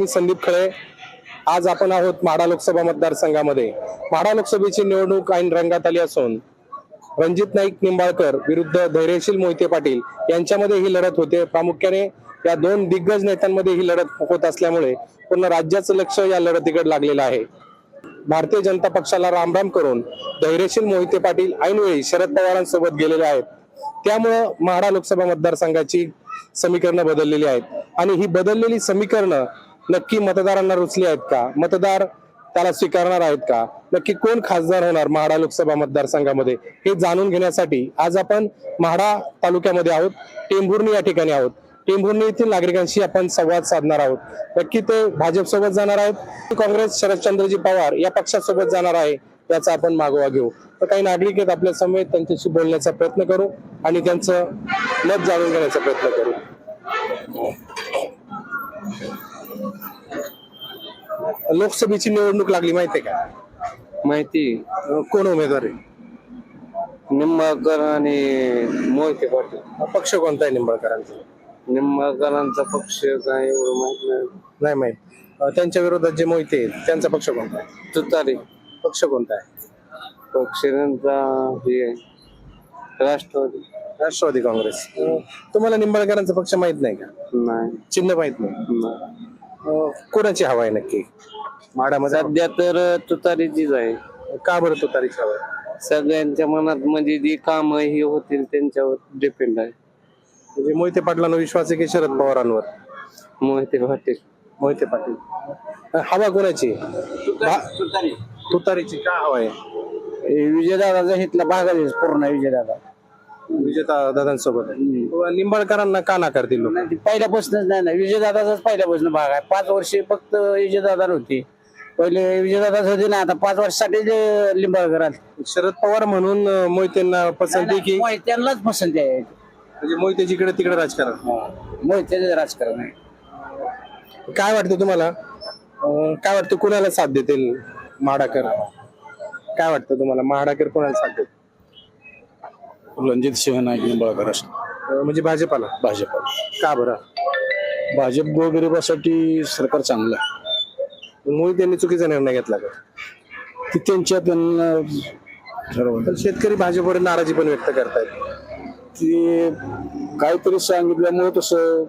मी संदीप खळे. आज आपण आहोत माडा लोकसभा मतदारसंघामध्ये. माडा लोकसभेची निवडणूक ऐन रंगात आली असून रणजित नाईक निंबाळकर विरुद्ध धैर्यशील मोहिते पाटील यांच्यामध्ये ही लढत होते. प्रामुख्याने या दोन दिग्गज नेत्यांमध्ये ही लढत होत असल्यामुळे पूर्ण राज्याचं लक्ष या लढतीकडे लागलेलं आहे. भारतीय जनता पक्षाला रामराम करून धैर्यशील मोहिते पाटील ऐनवेळी शरद पवारांसोबत गेलेले आहेत. त्यामुळं माढा लोकसभा मतदारसंघाची समीकरणं बदललेली आहेत. आणि ही बदललेली समीकरणं नक्की मतदारांना रुचली आहेत का? मतदार त्याला स्वीकारणार आहेत का? नक्की कोण खासदार होणार म्हाडा लोकसभा मतदारसंघामध्ये? हे जाणून घेण्यासाठी आज आपण म्हाडा तालुक्यामध्ये आहोत. टेंभुर्णी या ठिकाणी आहोत. टेंभुर्णी येथील नागरिकांशी आपण संवाद साधणार आहोत. नक्की ते भाजपसोबत जाणार आहेत. काँग्रेस शरदचंद्रजी पवार या पक्षासोबत जाणार आहे. याचा आपण मागोवा घेऊ. तर काही नागरिक आहेत आपल्या समेत त्यांच्याशी बोलण्याचा प्रयत्न करू आणि त्यांचं मत जाणून घेण्याचा प्रयत्न करू. लोकसभेची निवडणूक लागली माहितीये का? माहिती. कोण उमेदवार आहे? निंबाळकर आणि मोहिते पाटील. पक्ष कोणता आहे निंबाळकरांचा? निंबाळकरांचा पक्ष काय एवढं माहीत नाही. नाही माहीत. अं, त्यांच्या विरोधात जे मोहिते आहेत त्यांचा पक्ष कोणता आहे? तुतारी. पक्ष कोणता आहे? पक्ष त्यांचा हे आहे, राष्ट्रवादी. राष्ट्रवादी काँग्रेस. तुम्हाला निंबाळकरांचा पक्ष माहीत नाही का? नाही. चिन्ह माहीत नाही? नाही. कोणाची हवा आहे नक्की? माडामध्ये सध्या तर तुतारीचीच आहे. का बरं तो तारीख हवा आहे? सगळ्यांच्या मनात म्हणजे जी काम ही होतील त्यांच्यावर डिपेंड आहे. म्हणजे मोहिते पाटलांना विश्वास आहे की शरद पवारांवर? मोहिते पाटील. मोहिते पाटील. हवा कोणाची? भा- तुतारीची का हवा आहे? विजयदादाचा इथला भाग आहे पूर्ण विजयदादा. विजेता दादांसोबत निंबाळकरांना का नाकारतील लोक? नाही, ती पहिल्यापासूनच नाही ना विजयदादाचाच पहिल्यापासून भाग आहे. पाच वर्षे फक्त विजयदादा होती. पहिले विजयदादाच होते ना आता पाच वर्षासाठी जे लिंबाळकर आले. शरद पवार म्हणून अं, मोहितेंना पसंती की? मोहिते त्यांनाच पसंती आहे. म्हणजे मोहिते जिकडे तिकडे राजकारण. मोहिते राजकारण आहे. काय वाटतं तुम्हाला? अं, काय वाटतं कुणाला साथ देतील माडाकर? काय वाटतं तुम्हाला? माडाकर कोणाला साथ देतील? रणजित सिंह नाईक निंबाळकर असं. अं, म्हणजे भाजपाला? भाजप. का बरं? भाजप गोरगरिबासाठी सरकार चांगलं आहे. मोहितेंनी चुकीचा निर्णय घेतला का? ती त्यांच्या त्यांना ठरवलं. पण शेतकरी भाजपवर नाराजी पण व्यक्त करतायत. ते काहीतरी सांगितल्यामुळे तसं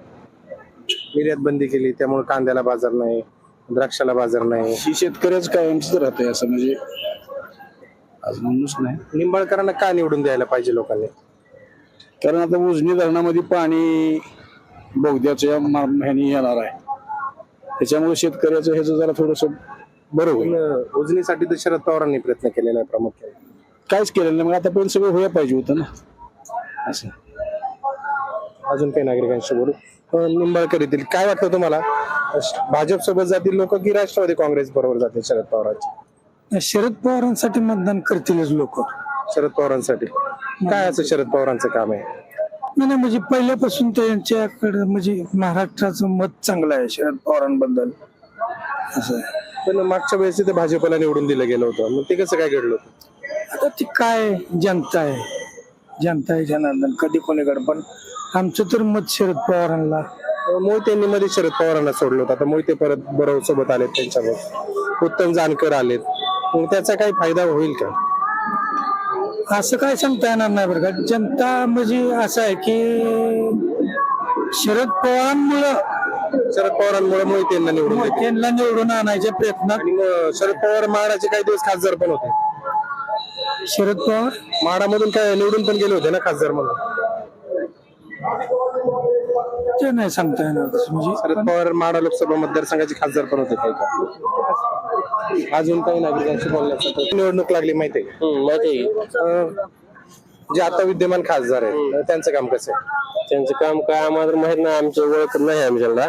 निर्यात बंदी केली त्यामुळे कांद्याला बाजार नाही द्राक्षाला बाजार नाही. ही शेतकऱ्याच कायमच राहते असं म्हणजे म्हणूनच नाही. निंबाळकरांना का निवडून द्यायला पाहिजे लोकांनी? कारण आता उजनी धरणामध्ये पाणी बोगद्याच्या मा- ह्यानी येणार आहे. त्याच्यामुळे शेतकऱ्याचं ह्याचं जरा थोडस बरं होईल. पण उजनीसाठी तर शरद पवारांनी प्रयत्न केलेला आहे प्रामुख्याने काहीच केलेलं नाही मग आतापर्यंत सगळं व्हायला पाहिजे होतं ना. असं. अजून काही नागरिकांशी बोलू. अं, निंबाळकर येतील काय वाटतं तुम्हाला? भाजप सोबत जातील लोक की राष्ट्रवादी काँग्रेस बरोबर जातील शरद पवारांची? शरद पवारांसाठी मतदान करतीलच लोक. शरद पवारांसाठी? काय असं शरद पवारांचं काम आहे? नाही नाही, म्हणजे पहिल्यापासून त्यांच्याकडे म्हणजे महाराष्ट्राचं मत चांगलं आहे शरद पवारांबद्दल. असं आहे. पण मागच्या वेळेस ते भाजपला निवडून दिलं गेलं होतं. मग ते कसं काय घडलं होतं? आता ती काय जनता आहे? जनता आहे जनार्दन. कधी कोणीकडे पण आमचं तर मत शरद पवारांना अं, मध्ये शरद पवारांना सोडलं होतं. आता मोहिते परत बरोबर सोबत आलेत त्यांच्यावर उत्तम जानकर आलेत. मग त्याचा काही फायदा होईल का? असं काय सांगता येणार नाही बरं का. जनता म्हणजे असं आहे की शरद पवारांमुळं शरद पवारांमुळे मोहितेंना निवडून देतील. त्यांना निवडून आणायचे प्रयत्न. आणि मग शरद पवार महाडाचे काही दिवस खासदार पण होते. शरद पवार? म्हाडामधून काय निवडून पण गेले होते ना खासदार म्हणून. ते नाही सांगता येणार. तसं म्हणजे शरद पवार माडा लोकसभा मतदारसंघाचे खासदार पण होते. काही का अजून काही नागरिकांशी बोलण्याचं तर निवडणूक लागली माहिती आहे. का? माहिती अं, जे आता विद्यमान खासदार आहेत त्यांचं काम कसं आहे? त्यांचं काम काय आम्हाला तर माहीत नाही आमच्या ओळख नाही आमच्याला.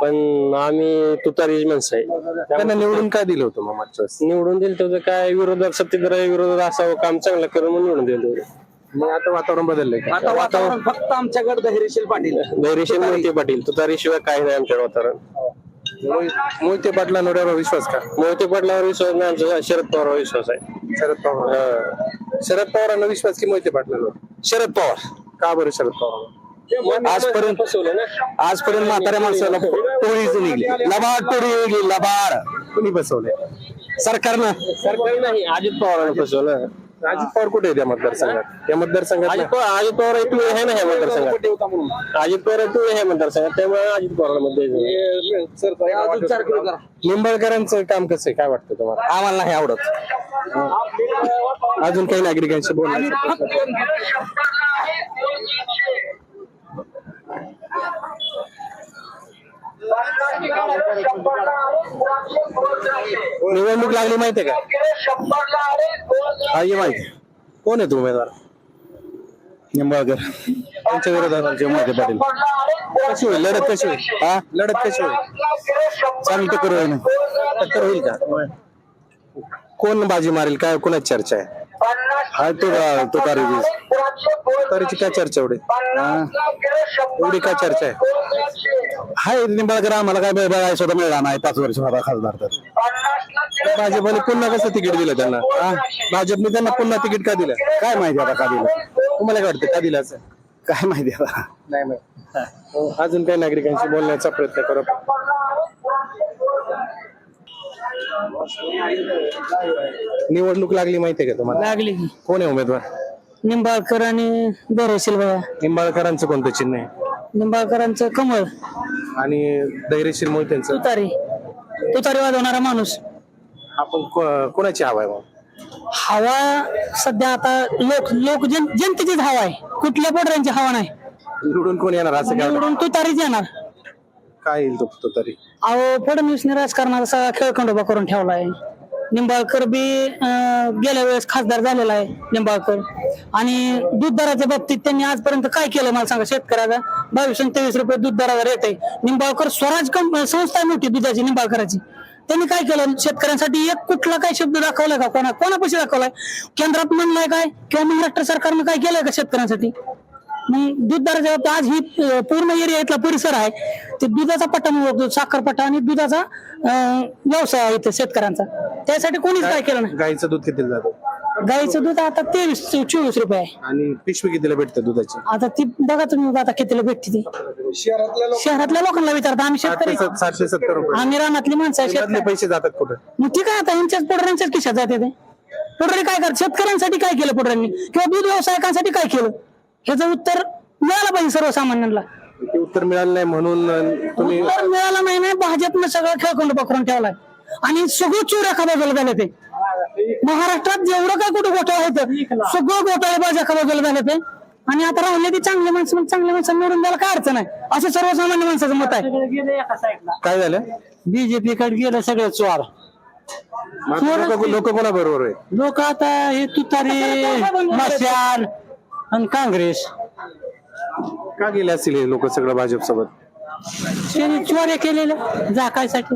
पण आम्ही तुतारीच माणसं आहे. त्यांना निवडून काय दिलं होतं मग मागच्या वेळेस? निवडून दिलं तर काय विरोधात सत्तेतर विरोधात असावं काम चांगलं करून म्हणून निवडून दिलं मग आता वातावरण बदललंय का? आता वातावरण फक्त आमच्याकडे धैर्यशील पाटील. धैर्यशील मोहिते पाटील तुतारीशिवाय काही नाही आमच्या वातावरण. मोहि- मोहिते पाटलांवर विश्वास का? मोहिते पाटलावर विश्वास नाही आमचा शरद पवारवर विश्वास आहे. शरद पवार. शरद पवारांना विश्वास की मोहिते पाटलांवर? शरद पवार. का बरं शरद पवार आजपर्यंत फसवलं ना. आजपर्यंत म्हाताऱ्या माणसाला टोळीच निघली. लबाड टोळी निघली लबाड. कुणी बसवलंय सरकारनं. सरकार नाही अजित पवारांना फसवलं. अजित पवार कुठे आहेत या मतदारसंघात? या मतदारसंघात अजित पवार अजित पवार एक टोळी आहे ना ह्या मतदारसंघात अजित पवार एक टोळी आहे मतदारसंघात त्यामुळे अजित पवारला मत द्यायचं निंबाळकरांचं काम कसं आहे? काय वाटतं तुम्हाला? आम्हाला नाही आवडत. अजून काही नागरिकांशी प्रयत्न निवडणूक लागली माहितीये का? हा ये माहिती कोण आहेत उमेदवार? निंबाळकर. त्यांच्या विरोधात आमचे मोहिते पाटील. कशी होईल? लढत कशी होईल? हा? लढत कशी होईल? चांगली टक्कर होईल टक्कर होईल का? कोण बाजी मारेल? काय? कोणाची चर्चा आहे? हाय तो तो कारवीज तरीची काय चर्चा एवढी? एवढी काय चर्चा आहे? हाय निंबाळकर आम्हाला काय बघायला सुद्धा मिळाला नाही पाच वर्ष होता खासदार तर. भाजपने पुन्हा कसं तिकीट दिलं त्यांना? हा? भाजपने त्यांना पुन्हा तिकीट का दिलं? काय माहिती आता का दिलं? तुम्हाला काय वाटतं का दिलं असं? काय माहिती आता? नाही नाही. अजून काही नागरिकांशी बोलण्याचा प्रयत्न करू निवडणूक लागली माहितीये का तुम्हाला? लागली की. कोण आहे उमेदवार? निंबाळकर आणि धैर्यशील बघा निंबाळकरांचं कोणतं चिन्ह आहे? निंबाळकरांचं कमळ. आणि धैर्यशील मोहितेंचं तुतारी. तुतारी वाजवणारा माणूस. आपण को- कोणाची हवा आहे मग? हवा सध्या आता लोक लोक जन जनतेचीच हवा आहे. कुठल्या पोटऱ्यांची हवा नाही. निवडून कोण येणार असं काय? निवडून तुतारीच येणार. काय येईल तो तो तरी अहो फडणवीसने राजकारणाचा सगळा खेळखंडोबा करून ठेवलाय निंबाळकर बी अं, गेल्या वेळेस खासदार झालेला आहे निंबाळकर. आणि दूध दराच्या बाबतीत त्यांनी आजपर्यंत काय केलं मला सांगा शेतकऱ्याचा बावीस तेवीस रुपये दूध दरावर रेट आहे निंबाळकर स्वराज कंप संस्था मोठी दुधाची निंबाळकराची. त्यांनी काय केलं? शेतकऱ्यांसाठी एक कुठला काय शब्द दाखवलाय का? कोणा कोणापाशी दाखवलाय? केंद्रात म्हणलाय काय? किंवा महाराष्ट्र सरकारनं काय केलंय का शेतकऱ्यांसाठी? मग दूध दराच्या बाबतीत आज ही पूर्ण एरिया इथला परिसर आहे. ते दुधाचा पट्टा मिळतो साखर पट्टा आणि दुधाचा अं, व्यवसाय आहे इथे शेतकऱ्यांचा. त्यासाठी कोणीच काय केलं नाही. गाईचं दूध कितीला जातं? गाईचं दूध आता तेवीस चोवीस रुपये आहे. आणि पिशवी कितीला भेटते दुधाची? आता ती बघा तुम्ही आता कितीला भेटते ती. शहरातल्या लोकांना विचारता आम्ही सातशे शेतकरी. सत- सातशे सत्तर रुपये. आम्ही रानातली माणसं आहे त्यातले शेतकरी. पैसे जातात कुठे? मग ठीक आहे आता यांच्याच पोडऱ्यांच्याच खिशात जाते ते. पोडरे काय करत? शेतकऱ्यांसाठी काय केलं पोडऱ्यांनी किंवा दूध व्यावसायिकांसाठी काय केलं? ह्याचं उत्तर मिळालं पाहिजे सर्वसामान्यांना ते उत्तर मिळालं नाही म्हणून तुम्ही उत्तर मिळालं नाही ना भाजपनं सगळं खेळखंड पकडून ठेवलाय आणि सगळं चोर एका बाजूला झाले ते महाराष्ट्रात जेवढं काय कुठं घोटाळा होतं सगळं घोटाळे बाज एका बाजूला झाले ते आणि आता राहिले ते चांगले माणसं मग चांगल्या माणसं निवडून द्यायला काय अडचण आहे असं सर्वसामान्य माणसाचं मत आहे काय झालं बीजेपी कडे गेलं सगळं चोर लोक लोक कोणा बरोबर आहे लोक आता हे तुतारी मशाल आणि काँग्रेस. का गेले असतील हे लोक सगळं भाजप सोबत त्यांनी चोऱ्या केलेल्या जाकायसाठी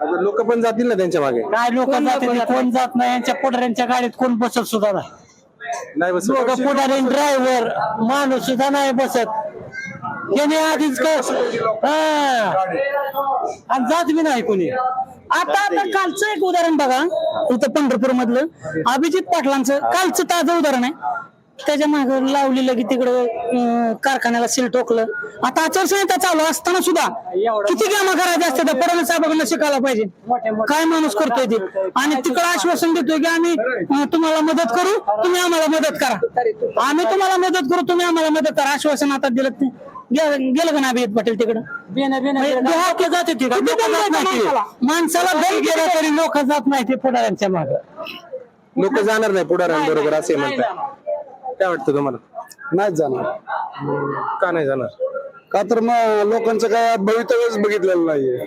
आता लोक पण जातील ना त्यांच्या मागे? काय लोक जाते कोण जात नाही? यांच्या पोटाऱ्यांच्या गाडीत कोण बसत सुद्धा नाही. नाही बस लोक पुढारी ड्रायव्हर माणूस सुद्धा नाही बसत. याने आधीच हा. आणि जात बी नाही कोणी. आता आता कालचं एक उदाहरण बघा. इथं पंढरपूर मधलं अभिजित पाटलांचं कालचं ताजं उदाहरण आहे. त्याच्या माग लावलेलं की तिकडं कारखान्याला सील ठोकलं. आता आचारसंहिता चालू असताना सुद्धा किती कामं करायचे असते त्या फडणवीस साहेबांना शिकायला पाहिजे. काय माणूस करतोय ते? आणि तिकडं आश्वासन देतोय की आम्ही तुम्हाला मदत करू तुम्ही आम्हाला मदत करा. आम्ही तुम्हाला मदत करू तुम्ही आम्हाला मदत करा. आश्वासन आता दिलं ते. गेलं का ना अभिजित पाटील तिकडं? जाते नाही ते. माणसाला दम गेला तरी लोक जात नाही ते पुढाऱ्यांच्या माग. लोक जाणार नाही पुढाऱ्यांबरोबर असे म्हणतात. काय वाटतं तुम्हाला? नाहीच जाणार. का नाही जाणार? का तर मग लोकांचं काय भवितव्यच बघितलेलं नाहीये.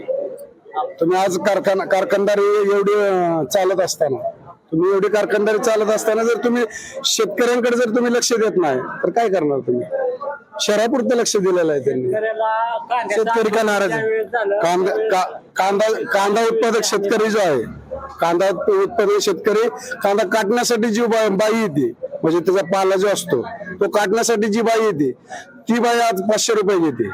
तुम्ही आज कारखाना कारखानदारी एवढी अं, चालत असताना तुम्ही एवढी कारखानदारी चालत असताना जर तुम्ही शेतकऱ्यांकडे जर तुम्ही लक्ष देत नाही तर काय करणार तुम्ही? शहरापुरतं लक्ष दिलेलं आहे त्यांनी. शेतकरी का नाराज आहे? कांदा का- कांदा कांदा उत्पादक शेतकरी जो आहे कांदा उत्पादक शेतकरी कांदा काटण्यासाठी जी बा- बाई येते. म्हणजे त्याचा पाला जो असतो तो काटण्यासाठी जी बाई येते ती बाई आज पाचशे रुपये घेते.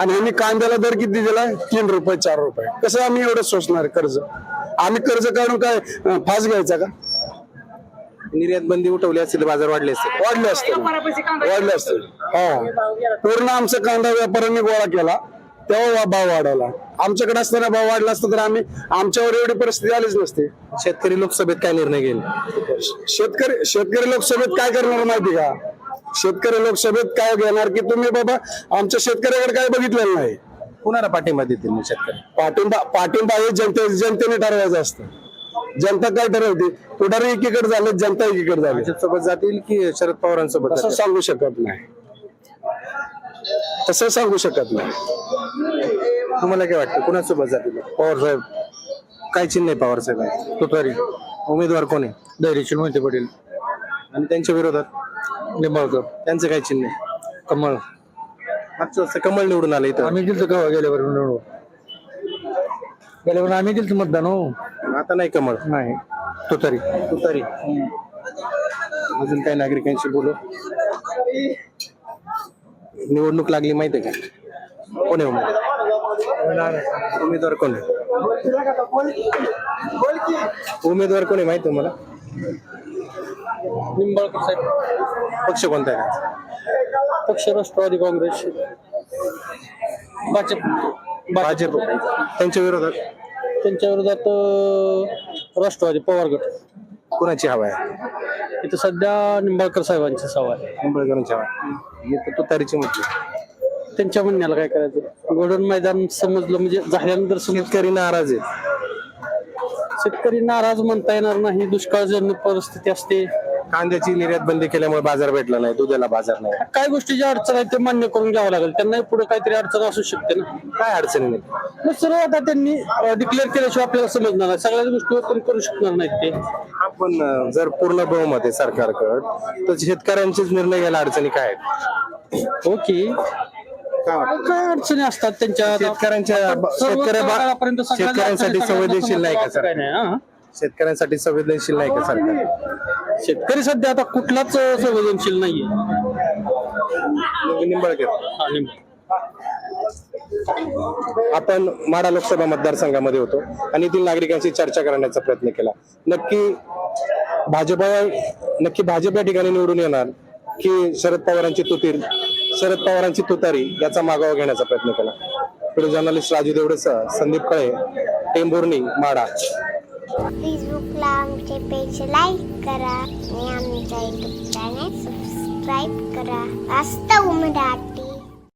आणि ह्यांनी कांद्याला दर किती दिला? तीन रुपये चार रुपये. कसं आम्ही एवढं सोसणार कर्ज? आम्ही कर्ज काढून काय फास घ्यायचा का? निर्यात बंदी उठवली असती तर बाजार वाढले असते वाढले असते वाढले असते हा. पूर्ण आमचा कांदा व्यापाऱ्यांनी गोळा केला. तेव्हा भाव वाढवला. आमच्याकडे असताना भाव वाढला असता तर आम्ही आमच्यावर एवढी परिस्थिती आलीच नसते. शेतकरी लोकसभेत काय निर्णय घेईल? शेतकरी शेतकरी लोकसभेत काय करणार माहिती का? शेतकरी लोकसभेत काय घेणार की तुम्ही बाबा आमच्या शेतकऱ्याकडे काय बघितलेलं नाही. कुणाला पाठिंबा देतील शेतकरी? पाठिंबा पाठिंबा हे जनते जनतेने ठरवायचं असतं. जनता काय ठरवते? पुढारी एकीकडे झाले जनता एकीकडे झाली. सोबत जातील की शरद पवारांसोबत जातील? सांगू शकत नाही. तसं सांगू शकत नाही. तुम्हाला काय वाटतं? कुणासोबत जातील? पवार साहेब. काय चिन्ह आहे पवार साहेब तुतारी. उमेदवार कोण आहे? धैर्यशील मोहिते पाटील. आणि त्यांच्या विरोधात? निंबाळकर. त्यांचं काय चिन्ह आहे कमळ. मागचं वर्ष कमळ निवडून आलं इथं. आम्ही दिलतो का गेल्यावर गेल्यावर आम्ही दिलतो मतदान हो. आता नाही कमळ. नाही. तो तरी तुतारी. अजून काही नागरिकांशी बोलू? निवडणूक लागली माहिती आहे का? कोण आहे उमेदवार? उमेदवार कोण आहे? उमेदवार कोण आहे माहिती मला निंबाळकर साहेब. पक्ष कोणता आहे? पक्ष राष्ट्रवादी काँग्रेस. भाजप. भाजप. त्यांच्या विरोधात? त्यांच्या विरोधात राष्ट्रवादी पवार गट. कुणाची हवा आहे? इथं सध्या निंबाळकर साहेबांची सभा आहे. निंबाळकरांची हवा आहे. तुतारीची म्हटली. त्यांच्या म्हणण्याला काय करायचं? गोडन मैदान समजलं म्हणजे झाल्यानंतर शेतकरी नाराज आहेत. शेतकरी नाराज म्हणता येणार नाही दुष्काळजन्य परिस्थिती असते. कांद्याची निर्यात बंदी केल्यामुळे बाजार भेटला नाही दुधाला बाजार नाही. काय गोष्टीची अडचण आहे ते मान्य करून घ्यावं लागेल. त्यांनाही पुढे काहीतरी अडचण असू शकते ना. काय अडचणी नाही? सर्व आता त्यांनी डिक्लेअर केल्याशिवाय आपल्याला समजणार नाही. सगळ्याच गोष्टी ओपन करू शकणार नाहीत ते. आपण जर पूर्ण बहुमत आहे सरकारकड तर शेतकऱ्यांचेच निर्णय घ्यायला अडचणी काय आहेत? ओके काय वाटतं? काय अडचणी असतात त्यांच्या? आता शेतकऱ्यांच्या सर्व शेतकऱ्या बा- तळागाळापर्यंत सगळ्या शेतकऱ्यांसाठी अडचणी संवेदनशील नाही का असं सर नाही हा. शेतकऱ्यांसाठी संवेदनशील नाही का सरकार? शेतकरी सध्या आता कुठलाच अं, संवेदनशील नाहीये. निंबाळकर. आणि आपण माडा लोकसभा मतदारसंघामध्ये होतो आणि येथील नागरिकांशी चर्चा करण्याचा प्रयत्न केला. नक्की भाजप नक्की भाजप या ठिकाणी निवडून येणार की शरद पवारांची तुतीर शरद पवारांची तुतारी याचा मागोवा घेण्याचा प्रयत्न केला. पुढे जर्नलिस्ट राजू देवडेसह संदीप कळे टेंभुर्णी माडा. फेसबुकला आमचे पेज लाईक करा आणि आमच्या युट्यूब चॅनेल सबस्क्राईब करा. वास्तव मराठी